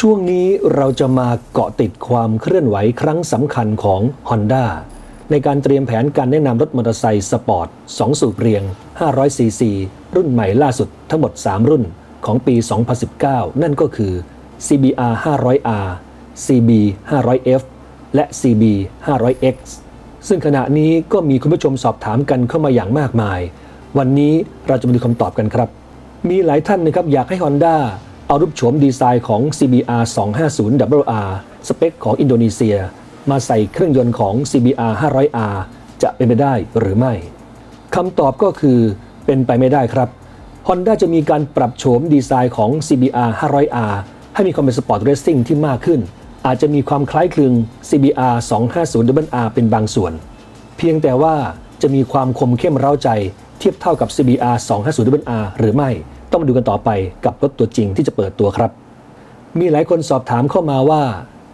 ช่วงนี้เราจะมาเกาะติดความเคลื่อนไหวครั้งสำคัญของ Honda ในการเตรียมแผนการแนะนำรถมอเตอร์ไซค์สปอร์ต 2 สูบเรียง 500cc รุ่นใหม่ล่าสุดทั้งหมด 3 รุ่นของปี 2019 นั่นก็คือ CBR 500R CB 500F และ CB 500X ซึ่งขณะนี้ก็มีคุณผู้ชมสอบถามกันเข้ามาอย่างมากมาย วันนี้เราจะมาดูคำตอบกันครับ มีหลายท่านนะครับอยากให้ Honda เอารูปโฉมดีไซน์ของ CBR 250 WR สเปคของอินโดนีเซีย มาใส่เครื่องยนต์ของ CBR 500R จะเป็นไปได้หรือไม่คำตอบก็คือเป็นไปไม่ได้ครับ Honda จะมีการปรับโฉมดีไซน์ของ CBR 500R ให้มีความเป็นสปอร์ตเรสซิ่งที่มากขึ้น อาจจะมีความคล้ายคลึง CBR 250 WR เป็นบางส่วน เพียงแต่ว่าจะมีความคมเข้มเร้าใจเทียบเท่ากับ CBR 250 WR หรือไม่ ต้องมาดูกันต่อไปกับรถตัวจริงที่จะเปิดตัวครับ มีหลายคนสอบถามเข้ามาว่า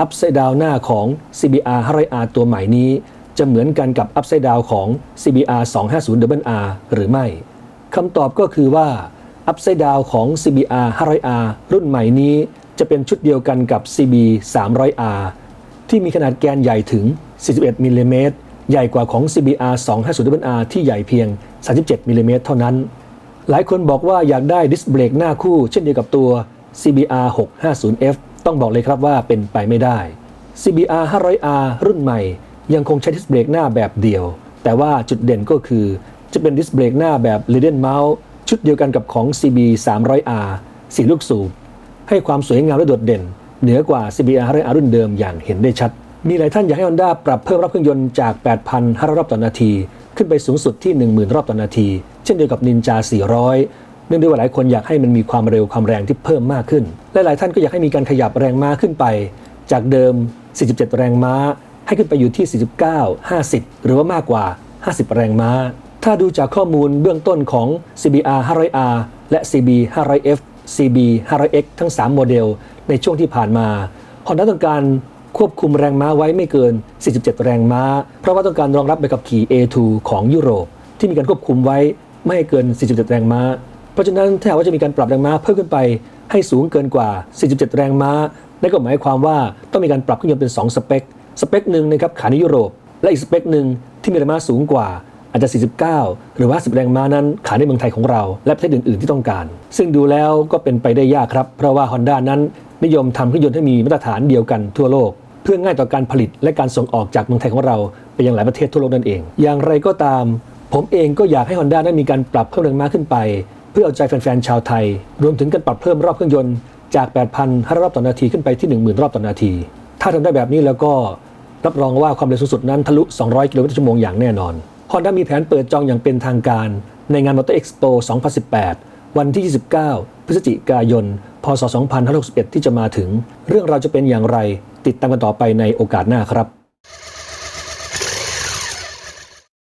Upside Down หน้าของ CBR 500R ตัวใหม่นี้ จะเหมือนกันกับ Upside Down ของ CBR 250 WR หรือไม่คำตอบก็คือว่า Upside Down ของ CBR 500R รุ่นใหม่นี้จะเป็นชุดเดียวกันกับ CB 300R ที่มีขนาดแกนใหญ่ถึง 41มิลลิเมตรใหญ่กว่าของ CBR 250R ที่ใหญ่เพียง 37มิลลิเมตรเท่านั้น หลายคนบอกว่าอยากได้ดิสเบรกหน้าคู่ เช่นเดียวกับตัว CBR 650F ต้องบอกเลยครับว่าเป็นไปไม่ได้ CBR 500R รุ่นใหม่ ยังคงใช้ดิสเบรกหน้าแบบเดียว แต่ว่าจุดเด่นก็คือจะเป็นดิสเบรกหน้าแบบ l e a d e n Mount ชุดเดียวกันกับของ CB 300R สีลูกสูบ ให้ความสวยงามและโดดเด่น เหนือกว่า CBR 500R รุ่นเดิมอย่างเห็นได้ชัด มีหลายท่านอยากให้ Honda ปรับเพิ่มรอบเครื่องยนต์จาก 8,500 รอบต่อนาที ขึ้นไปสูงสุดที่ 10,000 รอบต่อนาที เช่นเดียวกับ Ninja 400 เนื่องด้วยว่าหลายคนอยากให้มันมีความเร็วความแรงที่เพิ่มมากขึ้น และหลายท่านก็อยากให้มีการขยับแรงม้าขึ้นไป จากเดิม 47 แรงม้า ให้ขึ้นไปอยู่ที่ 49 50 หรือว่ามากกว่า 50 แรงม้า ถ้าดูจากข้อมูลเบื้องต้นของ CBR 500R และ CB 500F CB 500X ทั้ง 3 โมเดล ในช่วงที่ผ่านมา Honda ต้องการควบคุมแรงม้าไว้ไม่เกิน 47 แรงม้า เพราะว่าต้องการรองรับไปกับขี่ A2 ของยุโรป ที่มีการควบคุมไว้ ไม่เกิน 47 แรงม้า เพราะฉะนั้นถ้าหากว่าจะมีการปรับแรงม้าเพิ่มขึ้นไปให้สูงเกินกว่า 47 แรงม้านั่นก็หมายความว่าต้องมีการปรับเครื่องยนต์เป็น 2 สเปค สเปคหนึ่งนะครับขายในยุโรป และอีกสเปคหนึ่งที่มีแรงม้าสูงกว่าอาจจะ 49 หรือว่า 10 แรงม้านั้นขายในเมืองไทยของเรา และประเทศอื่น ๆ ที่ต้องการ ซึ่งดูแล้วก็เป็นไปได้ยากครับ เพราะว่า Honda นั้นนิยมทำเครื่องยนต์ให้มีมาตรฐานเดียวกันทั่วโลก เพื่อง่ายต่อการผลิตและการส่งออกจากเมืองไทยของเรา ไปยังหลายประเทศทั่วโลกนั่นเอง อย่างไรก็ตาม ผมเองก็อยากให้ Honda นั้นมีการปรับเพิ่มแรงม้าขึ้นไป เพื่อเอาใจแฟนๆชาวไทย รวมถึงการปรับเพิ่มรอบเครื่องยนต์จาก 8,500 รอบต่อนาทีขึ้นไปที่ 10,000 รอบต่อนาที ถ้าทำได้แบบนี้แล้วก็รับรองว่าความเร็วสูงสุดนั้นทะลุ 200 กิโลเมตรต่อชั่วโมงอย่างแน่นอน Honda มีแผนเปิดจองอย่างเป็นทางการ ในงาน Motor Expo 2018 วันที่ 29 พฤศจิกายน พศ 2561 ที่จะมาถึง เรื่องเราจะเป็นอย่างไร ติดตามกันต่อไปในโอกาสหน้าครับ